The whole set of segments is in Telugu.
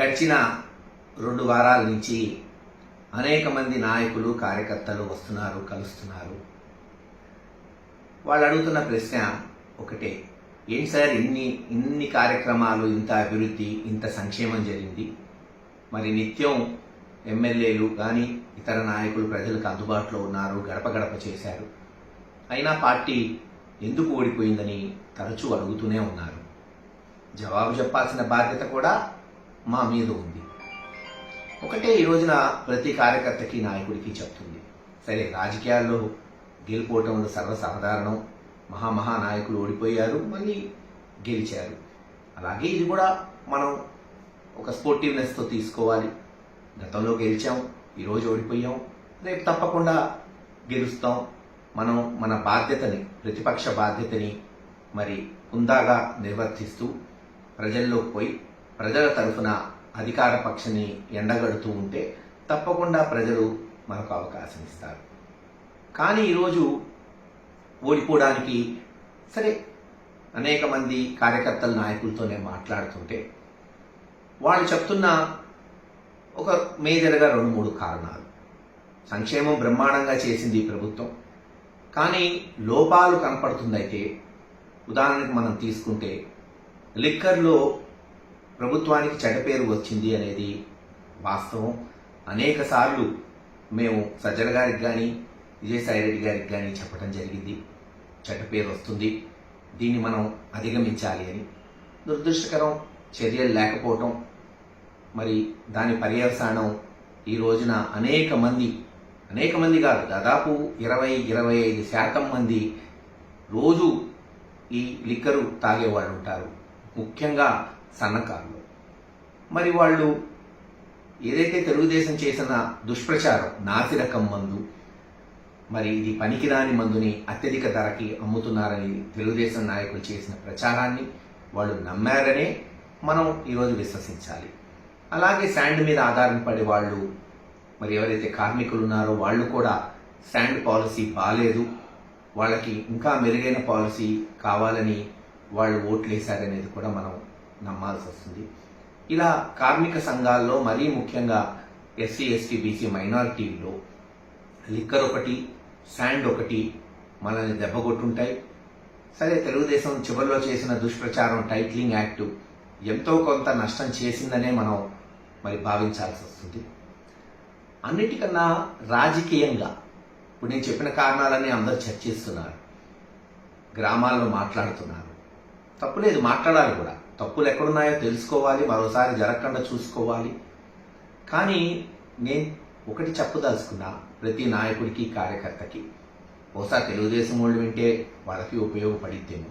గడిచిన రెండు వారాల నుంచి అనేక మంది నాయకులు కార్యకర్తలు వస్తున్నారు కలుస్తున్నారు. వాళ్ళు అడుగుతున్న ప్రశ్న ఒకటే. ఏంటి సార్ ఇన్ని ఇన్ని కార్యక్రమాలు ఇంత అభివృద్ధి ఇంత సంక్షేమం జరిగింది? మరి నిత్యం ఎమ్మెల్యేలు కానీ ఇతర నాయకులు ప్రజలకు అందుబాటులో ఉన్నారు గడప గడప చేశారు. అయినా పార్టీ ఎందుకు ఓడిపోయిందని తరచూ అడుగుతూనే ఉన్నారు. జవాబు చెప్పాల్సిన బాధ్యత కూడా మా మీద ఉంది. ఒకటే ఈ రోజున ప్రతి కార్యకర్తకి నాయకుడికి చెప్తుంది. సరే రాజకీయాల్లో గెలిపోవటం సర్వసాధారణం. మహామహా నాయకులు ఓడిపోయారు మళ్ళీ గెలిచారు. అలాగే ఇది కూడా మనం ఒక స్పోర్టివ్నెస్తో తీసుకోవాలి. గతంలో గెలిచాం ఈరోజు ఓడిపోయాం. రేపు తప్పకుండా గెలుస్తాం. మనం మన బాధ్యతని ప్రతిపక్ష బాధ్యతని మరి హుందాగా నిర్వర్తిస్తూ ప్రజల్లోకి పోయి ప్రజల తరఫున అధికార పక్షాన్ని ఎండగడుతూ ఉంటే తప్పకుండా ప్రజలు మనకు అవకాశం ఇస్తారు. కానీ ఈరోజు ఓడిపోవడానికి సరే అనేక మంది కార్యకర్తల నాయకులతోనే మాట్లాడుతుంటే వాళ్ళు చెప్తున్న ఒక మేజర్గా రెండు మూడు కారణాలు. సంక్షేమం బ్రహ్మాండంగా చేసింది ఈ ప్రభుత్వం. కానీ లోపాలు కనపడుతుందైతే ఉదాహరణకు మనం తీసుకుంటే లిక్కర్లో ప్రభుత్వానికి చెడ్డ పేరు వచ్చింది అనేది వాస్తవం. అనేక సార్లు మేము సజ్జల గారికి కానీ విజయసాయి రెడ్డి గారికి కానీ చెప్పడం జరిగింది. చెడ్డ పేరు వస్తుంది. దీన్ని మనం అధిగమించాలి అని. దురదృష్టకరం చర్యలు లేకపోవటం. మరి దాని పర్యవసానం ఈ రోజున అనేక మంది అనేక మంది కాదు దాదాపు ఇరవై ఇరవై ఐదు శాతం మంది రోజు ఈ లిక్కరు తాగేవాళ్ళు ఉంటారు. ముఖ్యంగా సన్నకారులు. మరి వాళ్ళు ఏదైతే తెలుగుదేశం చేసిన దుష్ప్రచారం నాసిరకం మందు మరి ఇది పనికిరాని మందుని అత్యధిక ధరకి అమ్ముతున్నారని తెలుగుదేశం నాయకులు చేసిన ప్రచారాన్ని వాళ్ళు నమ్మారనే మనం ఈరోజు విశ్వసించాలి. అలాగే శాండ్ మీద ఆధారపడే వాళ్ళు మరి ఎవరైతే కార్మికులు ఉన్నారో వాళ్ళు కూడా శాండ్ పాలసీ బాగాలేదు వాళ్ళకి ఇంకా మెరుగైన పాలసీ కావాలని వాళ్ళు ఓట్లేశారనేది కూడా మనం నమ్మాల్సి వస్తుంది ఇలా కార్మిక సంఘాల్లో మరీ ముఖ్యంగా ఎస్సీ ఎస్టీ బీసీ మైనారిటీల్లో లిక్కర్ ఒకటి శాండ్ ఒకటి మనల్ని దెబ్బకొట్టుంటాయి సరే తెలుగుదేశం చివరిలో చేసిన దుష్ప్రచారం టైట్లింగ్ యాక్ట్ ఎంతో కొంత నష్టం చేసిందనే మనం మరి భావించాల్సి వస్తుంది అన్నిటికన్నా రాజకీయంగా ఇప్పుడు నేను చెప్పిన కారణాలన్నీ అందరూ చర్చిస్తున్నారు. గ్రామాల్లో మాట్లాడుతున్నారు. తప్పులేదు మాట్లాడాలి కూడా. తప్పులు ఎక్కడున్నాయో తెలుసుకోవాలి మరోసారి జరగకుండా చూసుకోవాలి. కానీ నేను ఒకటి చెప్పదలుచుకున్నా ప్రతి నాయకుడికి కార్యకర్తకి. బహుశా తెలుగుదేశం వాళ్ళు వింటే వాళ్ళకి ఉపయోగపడిద్దేమో.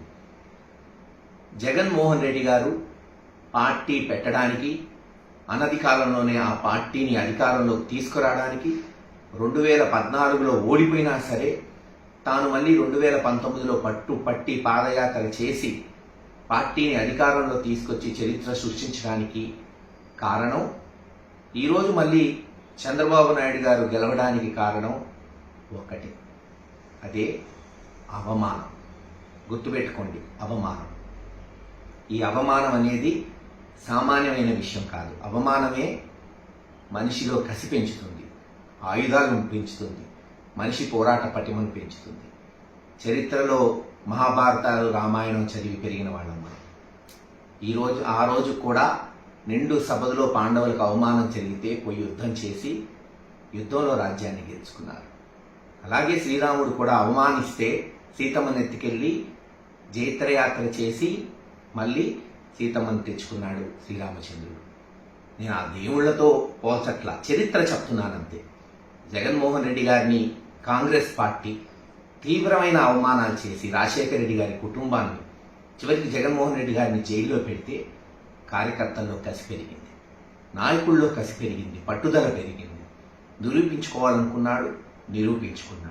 జగన్మోహన్ రెడ్డి గారు పార్టీ పెట్టడానికి అనధికాలంలోనే ఆ పార్టీని అధికారంలోకి తీసుకురావడానికి రెండు వేల పద్నాలుగులో ఓడిపోయినా సరే తాను మళ్ళీ రెండు వేల పంతొమ్మిదిలో పట్టు పట్టి పాదయాత్ర చేసి పార్టీని అధికారంలో తీసుకొచ్చి చరిత్ర సృష్టించడానికి కారణం ఈరోజు మళ్ళీ చంద్రబాబు నాయుడు గారు గెలవడానికి కారణం ఒకటి అదే అవమానం. గుర్తుపెట్టుకోండి అవమానం. ఈ అవమానం అనేది సామాన్యమైన విషయం కాదు. అవమానమే మనిషిలో కసి పెంచుతుంది ఆయుధాలను పెంచుతుంది మనిషి పోరాట పటిమను పెంచుతుంది. చరిత్రలో మహాభారతాలు రామాయణం చదివి పెరిగిన వాళ్ళం మనం ఈరోజు ఆ రోజు కూడా నిండు సభలో పాండవులకు అవమానం జరిగితే పోయి యుద్ధం చేసి యుద్ధంలో రాజ్యాన్ని గెలుచుకున్నారు. అలాగే శ్రీరాముడు కూడా అవమానిస్తే సీతమ్మని ఎత్తుకెళ్ళి జైత్రయాత్ర చేసి మళ్ళీ సీతమ్మని తెచ్చుకున్నాడు శ్రీరామచంద్రుడు. నేను ఆ దేవుళ్ళతో పోల్చట్ల చరిత్ర చెప్తున్నానంతే. జగన్మోహన్ రెడ్డి గారిని కాంగ్రెస్ పార్టీ తీవ్రమైన అవమానాలు చేసి రాజశేఖర రెడ్డి గారి కుటుంబాన్ని చివరికి జగన్మోహన్ రెడ్డి గారిని జైల్లో పెడితే కార్యకర్తల్లో కసి పెరిగింది నాయకుల్లో కసి పెరిగింది పట్టుదల పెరిగింది. నిరూపించుకోవాలనుకున్నాడు నిరూపించుకున్నాడు.